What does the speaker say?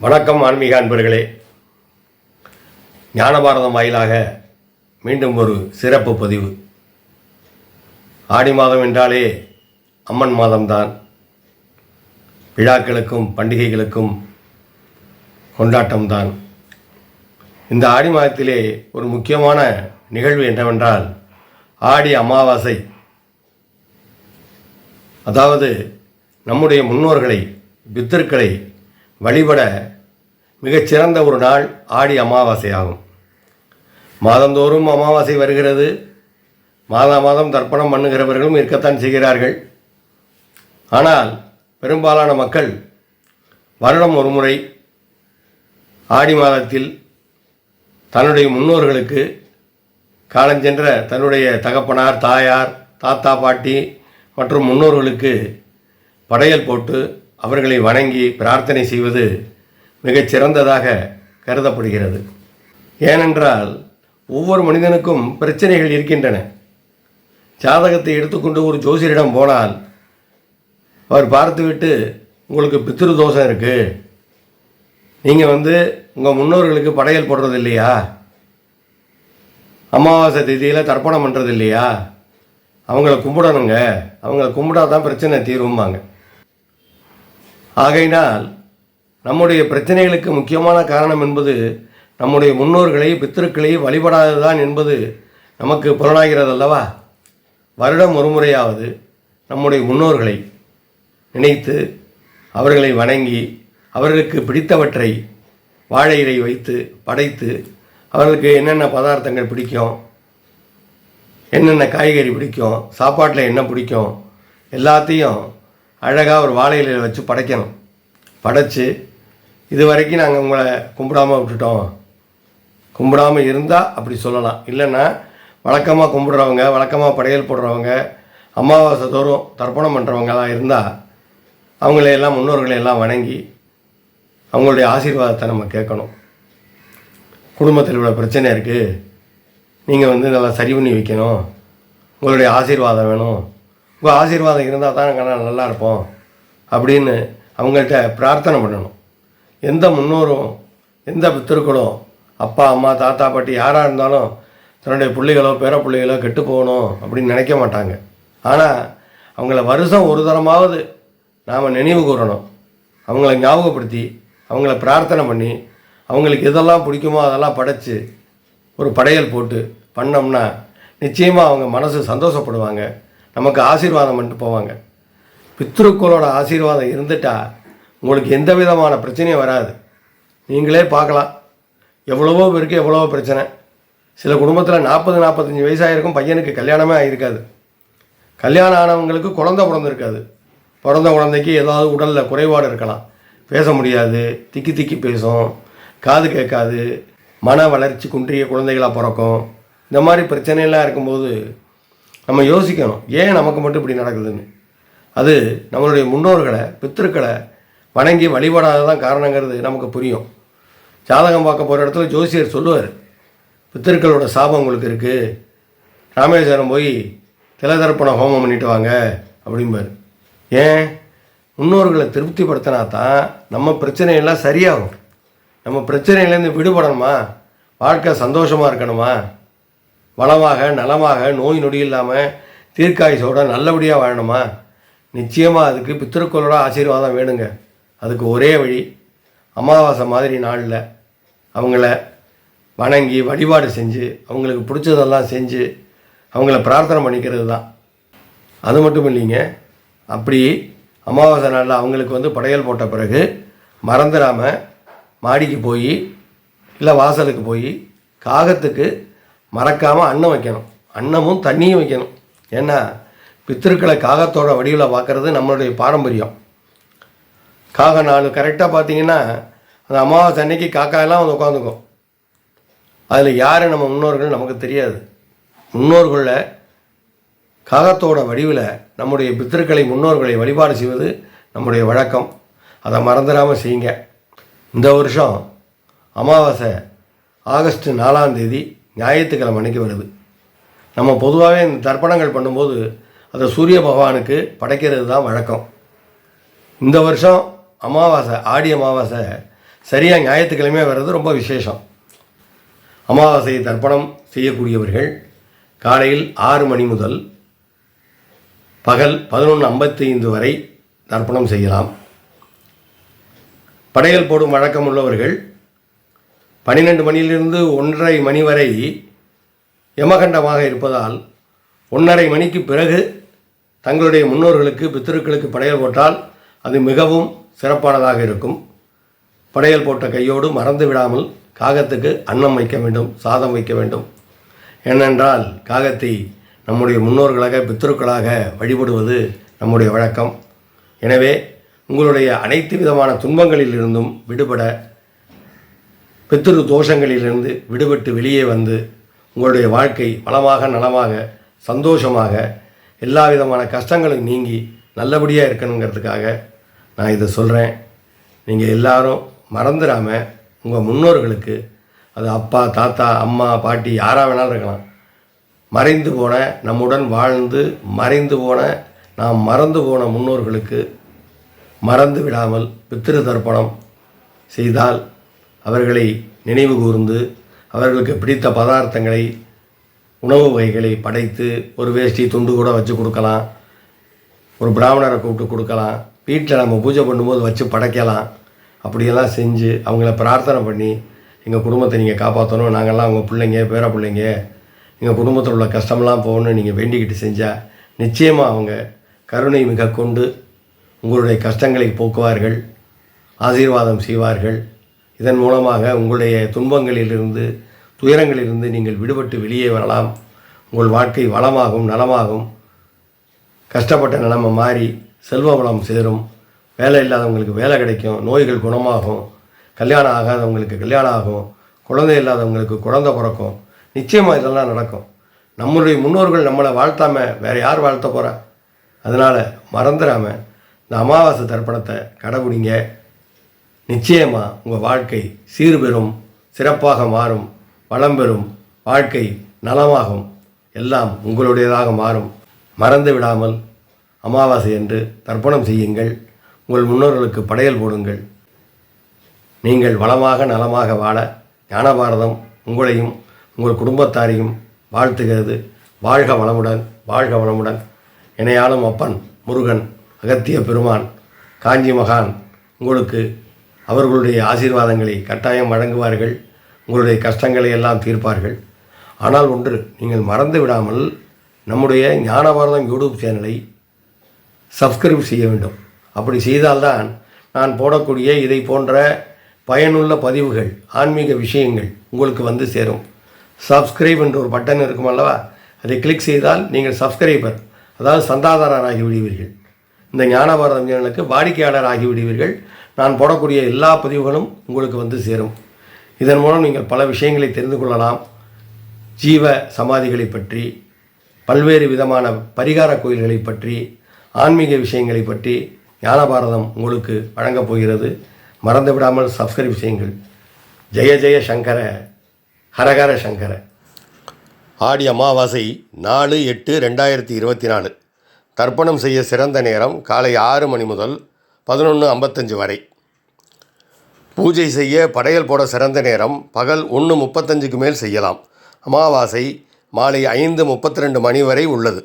வணக்கம் ஆன்மீக அன்பர்களே. ஞானபாரதம் வாயிலாக மீண்டும் ஒரு சிறப்பு பதிவு. ஆடி மாதம் என்றாலே அம்மன் மாதம்தான். விழாக்களுக்கும் பண்டிகைகளுக்கும் கொண்டாட்டம்தான். இந்த ஆடி மாதத்திலே ஒரு முக்கியமான நிகழ்வு என்னவென்றால் ஆடி அமாவாசை. அதாவது நம்முடைய முன்னோர்களை பித்தர்களை வழிபட மிகச்சிறந்த ஒரு நாள் ஆடி அமாவாசை ஆகும் மாதந்தோறும் அமாவாசை வருகிறது. மாதா மாதம் தர்ப்பணம் பண்ணுகிறவர்களும் இருக்கத்தான் செய்கிறார்கள். ஆனால் பெரும்பாலான மக்கள் வருடம் ஒரு முறை ஆடி மாதத்தில் தன்னுடைய முன்னோர்களுக்கு காலஞ்சென்ற தன்னுடைய தகப்பனார் தாயார் தாத்தா பாட்டி மற்றும் முன்னோர்களுக்கு படையல் போட்டு அவர்களை வணங்கி பிரார்த்தனை செய்வது மிகச் சிறந்ததாக கருதப்படுகிறது. ஏனென்றால் ஒவ்வொரு மனிதனுக்கும் பிரச்சனைகள் இருக்கின்றன. ஜாதகத்தை எடுத்துக்கொண்டு ஒரு ஜோசியரிடம் போனால் அவர் பார்த்துவிட்டு உங்களுக்கு பித்ரு தோஷம் இருக்குது நீங்கள் வந்து உங்கள் முன்னோர்களுக்கு படையல் போடுறது இல்லையா அமாவாசை திதியில் தர்ப்பணம் பண்ணுறது இல்லையா அவங்கள கும்பிடணுங்க. அவங்கள கும்பிட்டா தான் பிரச்சனை தீரும்பாங்க. ஆகையினால் நம்முடைய பிரச்சனைகளுக்கு முக்கியமான காரணம் என்பது நம்முடைய முன்னோர்களை பித்திருக்களை வழிபடாததுதான் என்பது நமக்கு புலனாகிறது அல்லவா? வருடம் ஒரு முறையாவது நம்முடைய முன்னோர்களை நினைத்து அவர்களை வணங்கி அவர்களுக்கு பிடித்தவற்றை வாழை இலை வைத்து படைத்து அவர்களுக்கு என்னென்ன பதார்த்தங்கள் பிடிக்கும் என்னென்ன காய்கறி பிடிக்கும் சாப்பாட்டில் என்ன பிடிக்கும் எல்லாத்தையும் அழகாக ஒரு வாழை இலையில் வச்சு படைக்கணும். படைச்சு இது வரைக்கும் நாங்கள் உங்களை கும்பிடாமல் விட்டுட்டோம். கும்பிடாம இருந்தால் அப்படி சொல்லலாம். இல்லைன்னா வழக்கமாக கும்பிடுறவங்க வழக்கமாக படையல் போடுறவங்க அமாவாசை தோறும் தர்ப்பணம் பண்ணுறவங்களாம் இருந்தால் அவங்களையெல்லாம் முன்னோர்களை எல்லாம் வணங்கி அவங்களுடைய ஆசீர்வாதத்தை நம்ம கேட்கணும். குடும்பத்தில் இவ்வளோ பிரச்சனை இருக்குது நீங்கள் வந்து நல்லா சரி பண்ணி வைக்கணும். உங்களுடைய ஆசீர்வாதம் வேணும். உங்கள் ஆசீர்வாதம் இருந்தால் தான் நாங்கள் நல்லா இருப்போம் அப்படின்னு அவங்கள்ட்ட பிரார்த்தனை பண்ணணும். எந்த முன்னோரும் எந்த பித்தர்களும் அப்பா அம்மா தாத்தா பாட்டி யாராக இருந்தாலும் தன்னுடைய பிள்ளைகளோ பேர பிள்ளைகளோ கெட்டு போகணும் அப்படின்னு நினைக்க மாட்டாங்க. ஆனால் அவங்கள வருஷம் ஒரு தரமாவது நாம் நினைவு கூறணும். அவங்கள ஞாபகப்படுத்தி அவங்கள பிரார்த்தனை பண்ணி அவங்களுக்கு எதெல்லாம் பிடிக்குமோ அதெல்லாம் படைச்சி ஒரு படையல் போட்டு பண்ணோம்னா நிச்சயமாக அவங்க மனசு சந்தோஷப்படுவாங்க. நமக்கு ஆசீர்வாதம் பண்ணிட்டு போவாங்க. பித்ருக்களோட ஆசீர்வாதம் இருந்துட்டா உங்களுக்கு எந்த விதமான பிரச்சனையும் வராது. நீங்களே பார்க்கலாம். எவ்வளவோ பேருக்கு எவ்வளவோ பிரச்சனை. சில குடும்பத்தில் நாற்பது நாற்பத்தஞ்சு வயசாகிருக்கும் பையனுக்கு கல்யாணமே ஆகியிருக்காது கல்யாணம் ஆனவங்களுக்கு குழந்தை பிறந்திருக்காது. பிறந்த குழந்தைக்கு ஏதாவது உடலில் குறைபாடு இருக்கலாம். பேச முடியாது திக்கி திக்கி பேசும் காது கேட்காது மன வளர்ச்சி குன்றிய குழந்தைகளாக பிறக்கும். இந்த மாதிரி பிரச்சனையெல்லாம் இருக்கும்போது நம்ம யோசிக்கணும் ஏன் நமக்கு மட்டும் இப்படி நடக்குதுன்னு. அது நம்மளுடைய முன்னோர்களை பித்திருக்களை வணங்கி வழிபடாததான் காரணங்கிறது நமக்கு புரியும். ஜாதகம் பார்க்க போகிற இடத்துல ஜோசியர் சொல்லுவார் பித்திருக்களோட சாபம் உங்களுக்கு இருக்குது ராமேஸ்வரம் போய் திலதர்ப்பண ஹோமம் பண்ணிட்டு வாங்க அப்படிம்பார். ஏன்? முன்னோர்களை திருப்திப்படுத்தினா தான் நம்ம பிரச்சனையெல்லாம் சரியாகும். நம்ம பிரச்சனையிலேருந்து விடுபடணுமா? வாழ்க்கை சந்தோஷமாக இருக்கணுமா? வளமாக நலமாக நோய் நொடி இல்லாமல் தீர்க்காயுசோட நல்லபடியாக வாழணுமா? நிச்சயமாக அதுக்கு பித்திருக்களோட ஆசீர்வாதம் வேணுங்க. அதுக்கு ஒரே வழி அமாவாசை மாதிரி நாளில் அவங்கள வணங்கி வழிபாடு செஞ்சு அவங்களுக்கு பிடிச்சதெல்லாம் செஞ்சு அவங்கள பிரார்த்தனை பண்ணிக்கிறது தான் அது மட்டும் இல்லைங்க அப்படி அமாவாசை நாளில் அவங்களுக்கு வந்து படையல் போட்ட பிறகு மறந்துடாமல் மாடிக்கு போய் இல்லை வாசலுக்கு போய் காகத்துக்கு மறக்காமல் அன்னம் வைக்கணும். அன்னமும் தண்ணியும் வைக்கணும். ஏன்னா பித்திருக்களை காகத்தோட வடிவில் பார்க்குறது நம்மளுடைய பாரம்பரியம். காக நாள் கரெக்டாக பார்த்தீங்கன்னா அந்த அமாவாசை அன்னைக்கு காக்கா எல்லாம் வந்து உட்காந்துக்கும் அதில் யார் நம்ம முன்னோர்கள் நமக்கு தெரியாது. முன்னோர்களில் காகத்தோட வடிவில் நம்முடைய பித்திருக்களை முன்னோர்களை வழிபாடு செய்வது நம்முடைய வழக்கம். அதை மறந்துடாமல் செய்யுங்க. இந்த வருஷம் அமாவாசை ஆகஸ்ட் நாலாம் தேதி ஞாயிற்றுக்கிழமை அன்னைக்கு வருது. நம்ம பொதுவாகவே இந்த தர்ப்பணங்கள் பண்ணும்போது அதை சூரிய பகவானுக்கு படைக்கிறது தான் வழக்கம். இந்த வருஷம் அமாவாசை ஆடி அமாவாசை சரியாக ஞாயிற்றுக்கிழமையாக வர்றது ரொம்ப விசேஷம். அமாவாசை தர்ப்பணம் செய்யக்கூடியவர்கள் காலையில் ஆறு மணி முதல் பகல் பதினொன்று ஐம்பத்தி ஐந்து வரை தர்ப்பணம் செய்யலாம். படையல் போடும் வழக்கம் உள்ளவர்கள் பன்னிரெண்டு மணியிலிருந்து ஒன்றரை மணி வரை யமகண்டமாக இருப்பதால் ஒன்றரை மணிக்கு பிறகு தங்களுடைய முன்னோர்களுக்கு பித்திருக்களுக்கு படையல் போட்டால் அது மிகவும் சிறப்பானதாக இருக்கும். படையல் போட்ட கையோடு மறந்து விடாமல் காகத்துக்கு அன்னம் வைக்க வேண்டும் சாதம் வைக்க வேண்டும். ஏனென்றால் காகத்தை நம்முடைய முன்னோர்களாக பித்திருக்களாக வழிபடுவது நம்முடைய வழக்கம். எனவே உங்களுடைய அனைத்து விதமான துன்பங்களிலிருந்தும் விடுபட பித்திரு தோஷங்களிலிருந்து விடுபட்டு வெளியே வந்து உங்களுடைய வாழ்க்கை வளமாக நலமாக சந்தோஷமாக எல்லா விதமான கஷ்டங்களும் நீங்கி நல்லபடியாக இருக்கணுங்கிறதுக்காக நான் இதை சொல்கிறேன் நீங்கள் எல்லாரும் மறந்துடாமல் உங்கள் முன்னோர்களுக்கு அது அப்பா தாத்தா அம்மா பாட்டி யாராக வேணாலும் இருக்கலாம். மறைந்து போன நம்முடன் வாழ்ந்து மறைந்து போன நாம் மறந்து போன முன்னோர்களுக்கு மறந்து விடாமல் பித்திரு தர்ப்பணம் செய்தால் அவர்களை நினைவு கூர்ந்து அவர்களுக்கு பிடித்த பதார்த்தங்களை உணவு வகைகளை படைத்து ஒரு வேஷ்டி துண்டு கூட வச்சு கொடுக்கலாம். ஒரு பிராமணரை கூப்பிட்டு கொடுக்கலாம். வீட்டில் நம்ம பூஜை பண்ணும்போது வச்சு படைக்கலாம். அப்படியெல்லாம் செஞ்சு அவங்கள பிரார்த்தனை பண்ணி எங்கள் குடும்பத்தை நீங்கள் காப்பாற்றணும் நாங்கள்லாம் உங்கள் பிள்ளைங்க பேர பிள்ளைங்க. எங்கள் குடும்பத்தில் உள்ள கஷ்டம்லாம் போகணும்னு நீங்கள் வேண்டிக்கிட்டு செஞ்சால் நிச்சயமாக அவங்க கருணை மிக கொண்டு உங்களுடைய கஷ்டங்களை போக்குவார்கள் ஆசீர்வாதம் செய்வார்கள். இதன் மூலமாக உங்களுடைய துன்பங்களிலிருந்து துயரங்களிலிருந்து நீங்கள் விடுபட்டு வெளியே வரலாம். உங்கள் வாழ்க்கை வளமாகும் நலமாகும். கஷ்டப்பட்ட நிலைமை மாறி செல்வ வளம் சேரும். வேலை இல்லாதவங்களுக்கு வேலை கிடைக்கும். நோய்கள் குணமாகும். கல்யாணம் ஆகாதவங்களுக்கு கல்யாணம் ஆகும். குழந்தை இல்லாதவங்களுக்கு குழந்தை பிறக்கும். நிச்சயமாக இதெல்லாம் நடக்கும். நம்மளுடைய முன்னோர்கள் நம்மளை வாழ்த்தாம வேறு யார் வாழ்த்த போகிறா அதனால் மறந்துடாமல் இந்த அமாவாசை தர்ப்பணத்தை கடைபிடிங்க. நிச்சயமாக உங்கள் வாழ்க்கை சீர்பெறும் சிறப்பாக மாறும் வளம் பெறும் வாழ்க்கை நலமாகும் எல்லாம் உங்களுடையதாக மாறும். மறந்து விடாமல் அமாவாசை என்று தர்ப்பணம் செய்யுங்கள் உங்கள் முன்னோர்களுக்கு படையல் போடுங்கள். நீங்கள் வளமாக நலமாக வாழ ஞானபாரதம் உங்களையும் உங்கள் குடும்பத்தாரையும் வாழ்த்துகிறது. வாழ்க வளமுடன் வாழ்க வளமுடன். இணையாளும் அப்பன் முருகன் அகத்திய பெருமான் காஞ்சி மகான் உங்களுக்கு அவர்களுடைய ஆசீர்வாதங்களை கட்டாயம் வழங்குவார்கள். உங்களுடைய கஷ்டங்களை எல்லாம் தீர்ப்பார்கள். ஆனால் ஒன்று நீங்கள் மறந்து விடாமல் நம்முடைய ஞானபாரதம் யூடியூப் சேனலை சப்ஸ்கிரைப் செய்ய வேண்டும். அப்படி செய்தால்தான் நான் போடக்கூடிய இதை போன்ற பயனுள்ள பதிவுகள் ஆன்மீக விஷயங்கள் உங்களுக்கு வந்து சேரும். சப்ஸ்கிரைப் என்ற ஒரு பட்டன் இருக்கும் அல்லவா அதை கிளிக் செய்தால் நீங்கள் சப்ஸ்கிரைபர் அதாவது சந்தாதாரராகி விடுவீர்கள். இந்த ஞானபாரதம் சேனலுக்கு வாடிக்கையாளர் ஆகிவிடுவீர்கள். நான் போடக்கூடிய எல்லா பதிவுகளும் உங்களுக்கு வந்து சேரும். இதன் மூலம் நீங்கள் பல விஷயங்களை தெரிந்து கொள்ளலாம். ஜீவ சமாதிகளை பற்றி பல்வேறு விதமான பரிகார கோயில்களை பற்றி ஆன்மீக விஷயங்களை பற்றி ஞானபாரதம் உங்களுக்கு வழங்கப் போகிறது. மறந்து விடாமல் சப்ஸ்கிரைப் செய்யுங்கள். ஜெய ஜெய சங்கர ஹரஹர சங்கர. ஆடி அமாவாசை நாலு எட்டு ரெண்டாயிரத்தி இருபத்தி நாலு. தர்ப்பணம் செய்ய சிறந்த நேரம் காலை ஆறு மணி முதல் பதினொன்று ஐம்பத்தஞ்சு வரை. பூஜை செய்ய படையல் போட சிறந்த நேரம் பகல் ஒன்று முப்பத்தஞ்சுக்கு மேல் செய்யலாம். அமாவாசை மாலை ஐந்து முப்பத்தி ரெண்டு மணி வரை உள்ளது.